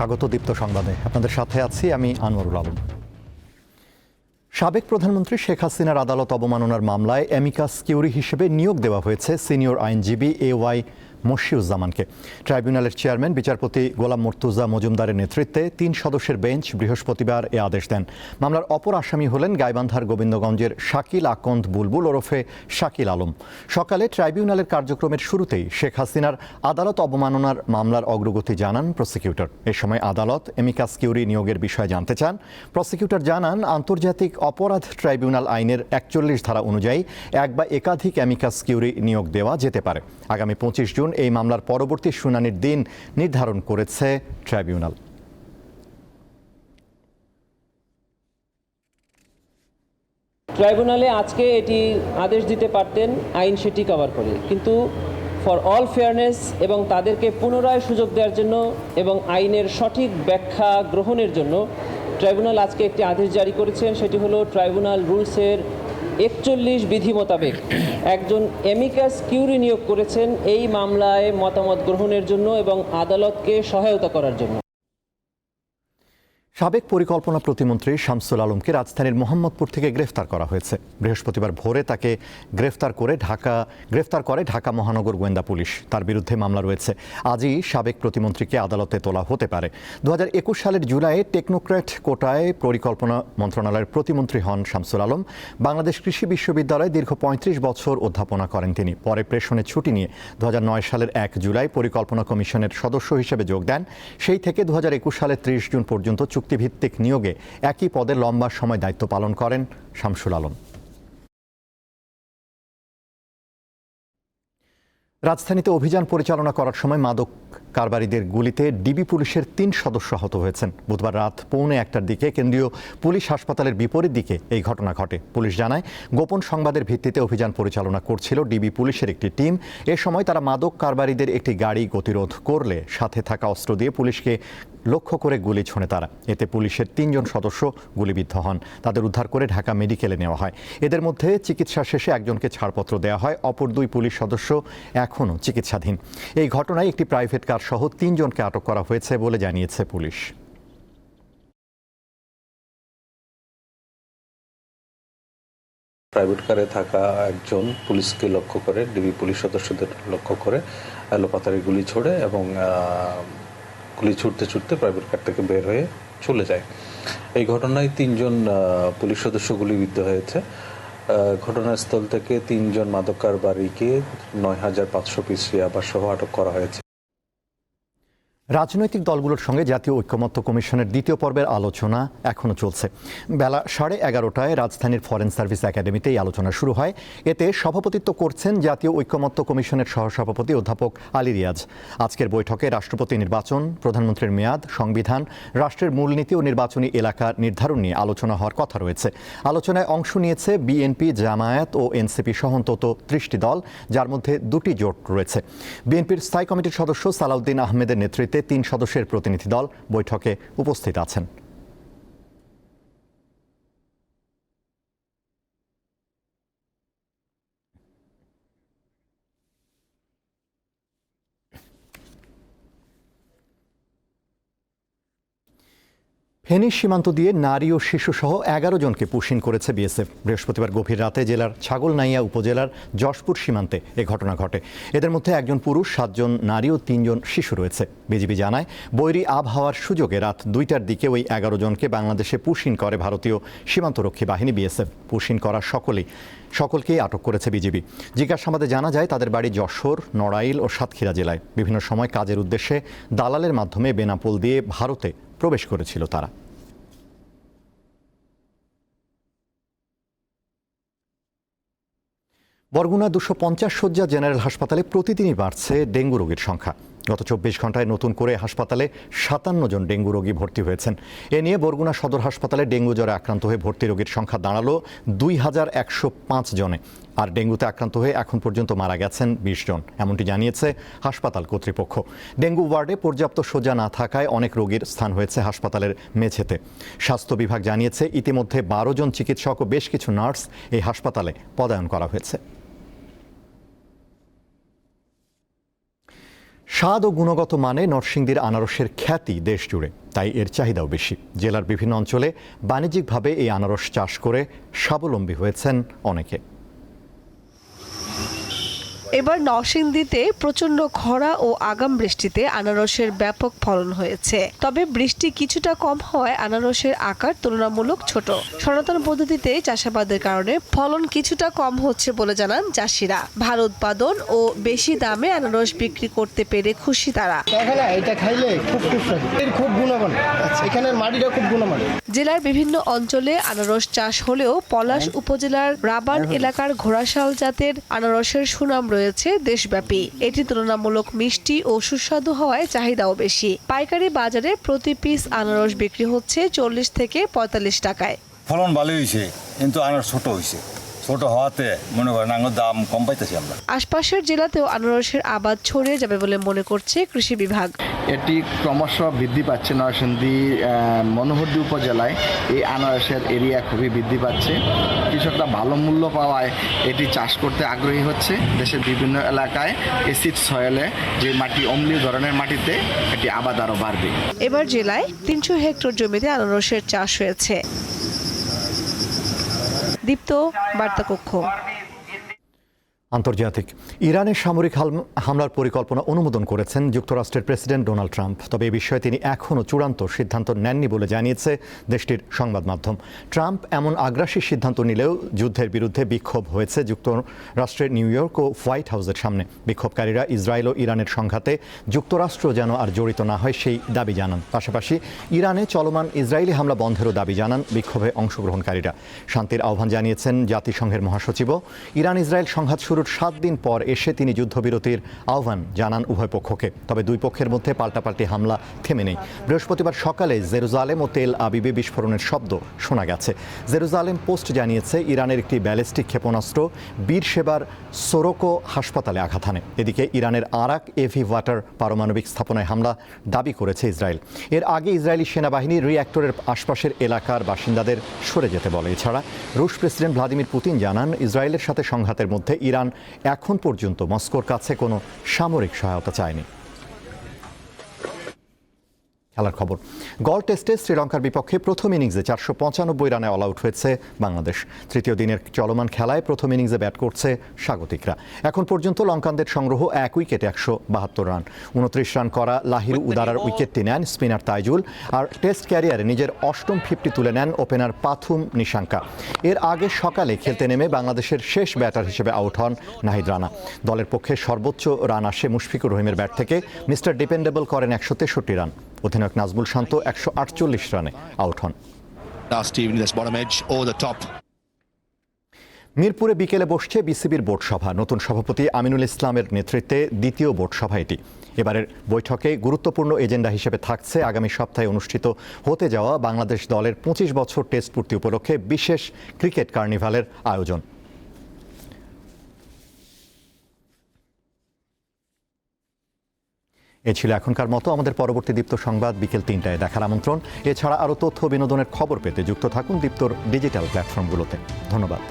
স্বাগত দীপ্ত সংবাদে। আপনাদের সাথে আছি আমি আনোয়ারুল আলম। সাবেক প্রধানমন্ত্রী শেখ হাসিনার আদালত অবমাননার মামলায় অ্যামিকাস কিউরি হিসেবে নিয়োগ দেওয়া হয়েছে। সিনিয়র আইনজীবী এ ওয়াই মশিউজ্জামানকে ট্রাইব্যুনালের চেয়ারম্যান, বিচারপতি গোলাম মর্তুজা মজুমদারের নেতৃত্বে তিন সদস্যের বেঞ্চ বৃহস্পতিবার এ আদেশ দেন। মামলার অপর আসামি হলেন গাইবান্ধার গোবিন্দগঞ্জের শাকিল আকন্দ বুলবুল ওরফে শাকিল আলম। সকালে ট্রাইব্যুনালের কার্যক্রমের শুরুতেই শেখ হাসিনার আদালত অবমাননার মামলার অগ্রগতি জানান প্রসিকিউটর। এ সময় আদালত এমিকাস কিউরি নিয়োগের বিষয়ে জানতে চান। প্রসিকিউটর জানান, আন্তর্জাতিক অপরাধ ট্রাইব্যুনাল আইনের একচল্লিশ ধারা অনুযায়ী এক বা একাধিক অ্যামিকাস কিউরি নিয়োগ দেওয়া যেতে পারে। আগামী পঁচিশ জুন এই মামলার পরবর্তী শুনানির দিন নির্ধারণ করেছে ট্রাইব্যুনাল। ট্রাইব্যুনালে আজকে এটি আদেশ দিতে পারতেন, আইন সেটি কভার করে। কিন্তু ফর অল ফেয়ারনেস এবং তাদেরকে পুনরায় সুযোগ দেওয়ার জন্য এবং আইনের সঠিক ব্যাখ্যা গ্রহণের জন্য ট্রাইব্যুনাল আজকে একটি আদেশ জারি করেছেন সেটি হলো ট্রাইব্যুনাল রুলসের একচল্লিশ বিধি মোতাবেক একজন এমিকাস কিউরি নিয়োগ করেছেন এই মামলায় মতামত গ্রহণের জন্য এবং আদালতকে সহায়তা করার জন্য। সাবেক পরিকল্পনা প্রতিমন্ত্রী শামসুল আলমকে রাজধানীর মোহাম্মদপুর থেকে গ্রেফতার করা হয়েছে। বৃহস্পতিবার ভোরে তাকে গ্রেফতার করে ঢাকা, গ্রেফতার করে ঢাকা মহানগর গোয়েন্দা পুলিশ। তার বিরুদ্ধে মামলা রয়েছে। আজই সাবেক প্রতিমন্ত্রীকে আদালতে তোলা হতে পারে। দু হাজার একুশ সালের জুলাইয়ে টেকনোক্র্যাট কোটায় পরিকল্পনা মন্ত্রণালয়ের প্রতিমন্ত্রী হন শামসুল আলম। বাংলাদেশ কৃষি বিশ্ববিদ্যালয়ে দীর্ঘ পঁয়ত্রিশ বছর অধ্যাপনা করেন তিনি। পরে প্রেষণে ছুটি নিয়ে দু হাজার নয় সালের এক জুলাই পরিকল্পনা কমিশনের সদস্য হিসেবে যোগ দেন। সেই থেকে দু হাজার একুশ সালের ত্রিশ জুন পর্যন্ত চুক্তিভিত্তিক নিয়োগে একই পদে লম্বা সময় দায়িত্ব পালন করেন শামসুল আলম। রাজধানীতে অভিযান পরিচালনা করার সময় মাদক কারবারিদের গুলিতে ডিবি পুলিশের তিন সদস্য আহত হয়েছেন। বুধবার রাত পৌনে একটার দিকে কেন্দ্রীয় পুলিশ হাসপাতালের বিপরীত দিকে এই ঘটনা ঘটে। পুলিশ জানায়, গোপন সংবাদের ভিত্তিতে অভিযান পরিচালনা করছিল ডিবি পুলিশের একটি টিম। এ সময় তারা মাদক কারবারিদের একটি গাড়ি গতিরোধ করলে সাথে থাকা অস্ত্র দিয়ে পুলিশকে লক্ষ্য করে গুলি ছোঁড়ে তারা। এতে পুলিশের তিনজন সদস্য গুলিবিদ্ধ হন। তাদের উদ্ধার করে ঢাকা মেডিকেলে নেওয়া হয়। এদের মধ্যে চিকিৎসা শেষে একজনকে ছাড়পত্র দেওয়া হয়। অপর দুই পুলিশ সদস্য এখনও চিকিৎসাধীন। এই ঘটনায় একটি প্রাইভেট কার সহ তিনজনকে আটক করা হয়েছে বলে জানিয়েছে পুলিশ। প্রাইভেট কারে থাকা একজন পুলিশকে লক্ষ্য করে, ডিবি পুলিশ সদস্যদের লক্ষ্য করে এলোপাতারি গুলি ছোড়ে এবং গুলি ছুটতে ছুটতে প্রাইভেট কার থেকে বের হয়ে চলে যায়। এই ঘটনায় তিনজন পুলিশ সদস্য গুলিবিদ্ধ হয়েছে। ঘটনাস্থল থেকে তিনজন মাদক কারবারিকে নয় হাজার পাঁচশো পিস ইয়াবা সহ আটক করা হয়েছে। রাজনৈতিক দলগুলোর সঙ্গে জাতীয় ঐক্যমত্য কমিশনের দ্বিতীয় পর্বের আলোচনা এখনও চলছে। বেলা সাড়ে এগারোটায় রাজধানীর ফরেন সার্ভিস একাডেমিতে এই আলোচনা শুরু হয়। এতে সভাপতিত্ব করছেন জাতীয় ঐক্যমত্য কমিশনের সহসভাপতি অধ্যাপক আলী রিয়াজ। আজকের বৈঠকে রাষ্ট্রপতি নির্বাচন, প্রধানমন্ত্রীর মেয়াদ, সংবিধান, রাষ্ট্রের মূলনীতি ও নির্বাচনী এলাকা নির্ধারণ নিয়ে আলোচনা হওয়ার কথা রয়েছে। আলোচনায় অংশ নিয়েছে বিএনপি, জামায়াত ও এনসিপি সহ অন্তত ত্রিশটি দল, যার মধ্যে দুটি জোট রয়েছে। বিএনপির স্থায়ী কমিটির সদস্য সালাউদ্দিন আহমেদের নেতৃত্বে তিন সদস্যের প্রতিনিধি দল বৈঠকে উপস্থিত আছেন। ফেনী সীমান্ত দিয়ে নারী ও শিশু সহ এগারো জনকে পুশিন করেছে বিএসএফ। বৃহস্পতিবার গভীর রাতে জেলার ছাগলনাইয়া উপজেলার যশপুর সীমান্তে এ ঘটনা ঘটে। এদের মধ্যে একজন পুরুষ, সাতজন নারী ও তিনজন শিশু রয়েছে। বিজিবি জানায়, বৈরী আবহাওয়ার সুযোগে রাত দুইটার দিকে ওই এগারো জনকে বাংলাদেশে পুশিন করে ভারতীয় সীমান্তরক্ষী বাহিনী বিএসএফ। পুশিন করা সকলেই, সকলকেই আটক করেছে বিজিবি। জিজ্ঞাসাবাদে জানা যায়, তাদের বাড়ি যশোর, নড়াইল ও সাতক্ষীরা জেলায়। বিভিন্ন সময় কাজের উদ্দেশ্যে দালালের মাধ্যমে বেনাপোল দিয়ে ভারতে প্রবেশ করেছিল তারা। বরগুনা দুশো পঞ্চাশ শয্যা জেনারেল হাসপাতালে প্রতিদিনই বাড়ছে ডেঙ্গু রোগীর সংখ্যা। গত চব্বিশ ঘন্টায় নতুন করে হাসপাতালে সাতান্ন জন ডেঙ্গু রোগী ভর্তি হয়েছেন। এ নিয়ে বরগুনা সদর হাসপাতালে ডেঙ্গু জ্বরে আক্রান্ত হয়ে ভর্তি রোগীর সংখ্যা দাঁড়াল দুই হাজার একশো পাঁচ জনে। আর ডেঙ্গুতে আক্রান্ত হয়ে এখন পর্যন্ত মারা গেছেন বিশ জন, এমনটি জানিয়েছে হাসপাতাল কর্তৃপক্ষ। ডেঙ্গু ওয়ার্ডে পর্যাপ্ত সোজা না থাকায় অনেক রোগীর স্থান হয়েছে হাসপাতালের মেঝেতে। স্বাস্থ্য বিভাগ জানিয়েছে, ইতিমধ্যে বারো জন চিকিৎসক ও বেশ কিছু নার্স এই হাসপাতালে পদায়ন করা হয়েছে। স্বাদ ও গুণগত মানে নরসিংদীর আনারসের খ্যাতি দেশ জুড়ে, তাই এর চাহিদাও বেশি। জেলার বিভিন্ন অঞ্চলে বাণিজ্যিকভাবে এই আনারস চাষ করে স্বাবলম্বী হয়েছেন অনেকে। এবার নরসিংদীতে প্রচণ্ড খরা ও আগাম বৃষ্টিতে আনারসের ব্যাপক ফলন হয়েছে। তবে বৃষ্টি কিছুটা কম হওয়ায় আনারসের আকার তুলনামূলক ছোট। সনাতন পদ্ধতিতে চাষাবাদের কারণে ফলন কিছুটা কম হচ্ছে বলে জানান চাষিরা। ভালো উৎপাদন ও বেশি দামে আনারস বিক্রি করতে পেরে খুশি তারা। এটা খাইলে খুব খুব গুণমান এখানের মাটিটা খুব গুণমান জেলার বিভিন্ন অঞ্চলে আনারস চাষ হলেও পলাশ উপজেলার রাবান এলাকার ঘোড়াশাল জাতের আনারসের সুনাম রয়েছে দেশব্যাপী। এটি তুলনামূলক মিষ্টি ও সুস্বাদু হওয়ায় চাহিদাও বেশি। পাইকারি বাজারে প্রতি পিস আনারস বিক্রি হচ্ছে চল্লিশ থেকে পঁয়তাল্লিশ টাকায়। ফলন ভালো হয়েছে কিন্তু আনারস ছোট হয়েছে। ছোট হওয়াতে মনে করেন আঙুর দাম কম পাইতেছি আমরা। আশপাশের জেলাতেও আনারসের আবাদ ছড়িয়ে যাবে বলে মনে করছে কৃষি বিভাগ। এটি ক্রমশ বৃদ্ধি পাচ্ছে নরসিংদী মনোহরদী উপজেলায়। এই আনারসের এরিয়া খুবই বৃদ্ধি পাচ্ছে। কৃষকরা ভালো মূল্য পাওয়ায় এটি চাষ করতে আগ্রহী হচ্ছে। দেশের বিভিন্ন এলাকায় এসিড সয়েলে যে মাটি, অম্লীয় ধরনের মাটিতে এটি আবাদ আরও বাড়বে। এবার জেলায় তিনশো হেক্টর জমিতে আনারসের চাষ হয়েছে। দীপ্ত বার্তা কক্ষ আন্তর্জাতিক। ইরানের সামরিক হামলার পরিকল্পনা অনুমোদন করেছেন যুক্তরাষ্ট্রের প্রেসিডেন্ট ডোনাল্ড ট্রাম্প। তবে এ বিষয়ে তিনি এখনও চূড়ান্ত সিদ্ধান্ত নেননি বলে জানিয়েছে দেশটির সংবাদ মাধ্যম। ট্রাম্প এমন আগ্রাসী সিদ্ধান্ত নিলেও যুদ্ধের বিরুদ্ধে বিক্ষোভ হয়েছে যুক্তরাষ্ট্রের নিউ ইয়র্ক ও হোয়াইট হাউসের সামনে। বিক্ষোভকারীরা ইসরায়েল ও ইরানের সংঘাতে যুক্তরাষ্ট্র যেন আর জড়িত না হয় সেই দাবি জানান। পাশাপাশি ইরানে চলমান ইসরায়েলি হামলা বন্ধেরও দাবি জানান বিক্ষোভে অংশগ্রহণকারীরা। শান্তির আহ্বান জানিয়েছেন জাতিসংঘের মহাসচিবও। ইরান ইসরায়েল সংঘাত শুরুর সাত দিন পর এসে তিনি যুদ্ধবিরতির আহ্বান জানান উভয় পক্ষকে। তবে দুই পক্ষের মধ্যে পাল্টাপাল্টি হামলা থেমে নেই। বৃহস্পতিবার সকালে জেরুজালেম ও তেল আবিবে বিস্ফোরণের শব্দ শোনা গেছে। জেরুজালেম পোস্ট জানিয়েছে, ইরানের একটি ব্যালিস্টিক ক্ষেপণাস্ত্র বীর সেবার সোরোকো হাসপাতালে আঘাত হানে। এদিকে ইরানের আরাক এভি ওয়াটার পারমাণবিক স্থাপনায় হামলা দাবি করেছে ইসরায়েল। এর আগে ইসরায়েলি সেনাবাহিনী রিঅ্যাক্টরের আশপাশের এলাকার বাসিন্দাদের সরে যেতে বলে। এছাড়া রুশ প্রেসিডেন্ট ভ্লাদিমির পুতিন জানান, ইসরায়েলের সাথে সংঘাতের মধ্যে ইরান এখন পর্যন্ত মস্কোর কাছে কোনো সামরিক সহায়তা চায়নি। খেলার খবর। গল টেস্টে শ্রীলঙ্কার বিপক্ষে প্রথম ইনিংসে চারশো পঁচানব্বই রানে অল আউট হয়েছে বাংলাদেশ। তৃতীয় দিনের চলমান খেলায় প্রথম ইনিংসে ব্যাট করছে স্বাগতিকরা। এখন পর্যন্ত লঙ্কানদের সংগ্রহ এক উইকেটে একশো বাহাত্তর রান। উনত্রিশ রান করা লাহিরু উদারার উইকেটটি নেন স্পিনার তাইজুল আর টেস্ট ক্যারিয়ারে নিজের অষ্টম ফিফটি তুলে নেন ওপেনার পাথুম নিশাঙ্কা। এর আগে সকালে খেলতে নেমে বাংলাদেশের শেষ ব্যাটার হিসেবে আউট হন নাহিদ রানা। দলের পক্ষে সর্বোচ্চ রান আসে মুশফিকুর রহিমের ব্যাট থেকে। মিস্টার ডিপেন্ডেবল করেন একশো তেষট্টি রান। অধিনায়ক নাজমুল শান্ত একশো আটচল্লিশ রানে আউট হন। মিরপুরে বিকেলে বসছে বিসিবির বোর্ড সভা। নতুন সভাপতি আমিনুল ইসলামের নেতৃত্বে দ্বিতীয় বোর্ড সভা এটি। এবারের বৈঠকে গুরুত্বপূর্ণ এজেন্ডা হিসেবে থাকছে আগামী সপ্তাহে অনুষ্ঠিত হতে যাওয়া বাংলাদেশ দলের পঁচিশ বছর টেস্ট পূর্তি উপলক্ষে বিশেষ ক্রিকেট কার্নিভালের আয়োজন। এ ছিল এখনকার মতো। আমাদের পরবর্তী দীপ্ত সংবাদ বিকেল তিনটায় দেখার আমন্ত্রণ। এছাড়া আরও তথ্য বিনোদনের খবর পেতে যুক্ত থাকুন দীপ্তর ডিজিটাল প্ল্যাটফর্মগুলোতে। ধন্যবাদ।